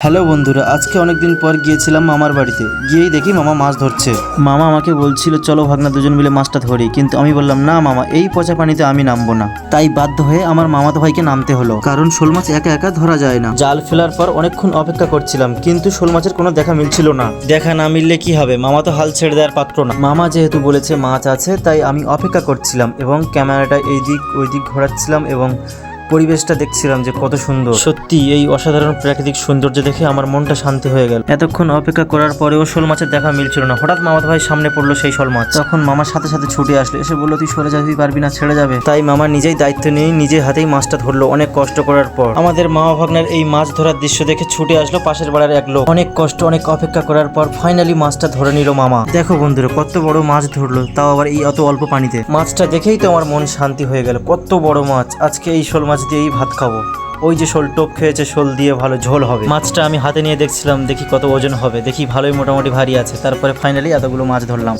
Hello বন্ধুরা আজকে অনেকদিন পর গিয়েছিলাম মামার বাড়িতে। গিয়েই দেখি মামা মাছ ধরছে। মামা আমাকে বলছিল চলো ভাগনা দুজন মিলে মাছটা ধরি। কিন্তু আমি বললাম না মামা এই পচা পানিতে আমি নামবো না। তাই বাধ্য হয়ে আমার মামাতো ভাইকে নামতে হলো। কারণ শোল মাছ একা একা ধরা যায় না। জাল ফেলার পর অনেকক্ষণ অপেক্ষা করছিলাম কিন্তু শোল মাছের কোনো দেখা মিলছিল না। দেখা না মিললে কি হবে? মামা তো হাল ছেড়ে দেওয়ার পাত্র না। মামা যেহেতু বলেছে মাছ আছে তাই আমি অপেক্ষা করছিলাম এবং ক্যামেরাটা এই দিক ওই দিক ঘোরাচ্ছিলাম এবং পরিবেশটা দেখছিলাম যে কত সুন্দর। সত্যি, এই অসাধারণ প্রাকৃতিক সৌন্দর্য দেখে আমার মনটা শান্তি হয়ে গেল। এতক্ষণ অপেক্ষা করার পরেও শোল মাছের দেখা মিলছিল না। হঠাৎ মামাতো ভাই সামনে পড়ল সেই শোল মাছ। তখন মামার সাথে সাথে ছুটে আসলো। এসে বলল, তুই সরে যাবি পারবি না, ছেড়ে যাবে। তাই মামা নিজেই দায়িত্ব নিয়ে নিজে হাতেই মাছটা ধরলো। অনেক কষ্ট করার পর আমাদের মামা ভাগ্নের এই মাছ ধরার দৃশ্য দেখে ছুটে আসলো পাশের পাড়ার এক লোক। অনেক কষ্ট, অনেক অপেক্ষা করার পর ফাইনালি মাছটা ধরে নিল মামা। দেখো বন্ধুরা, কত বড় মাছ ধরলো, তাও আবার এই অত অল্প পানিতে। মাছটা দেখেই তো আমার মন শান্তি হয়ে গেল। কত বড় মাছ। আজকে এই শোল মাছ দিয়েই ভাত খাব। ওই যে শোল, টোপ খেয়েছে, শোল দিয়ে ভালো ঝোল হবে। মাছটা আমি হাতে নিয়ে দেখছিলাম, দেখি কত ওজন হবে। দেখি ভালোই মোটামুটি ভারী আছে। তারপরে ফাইনালি এতগুলো মাছ ধরলাম।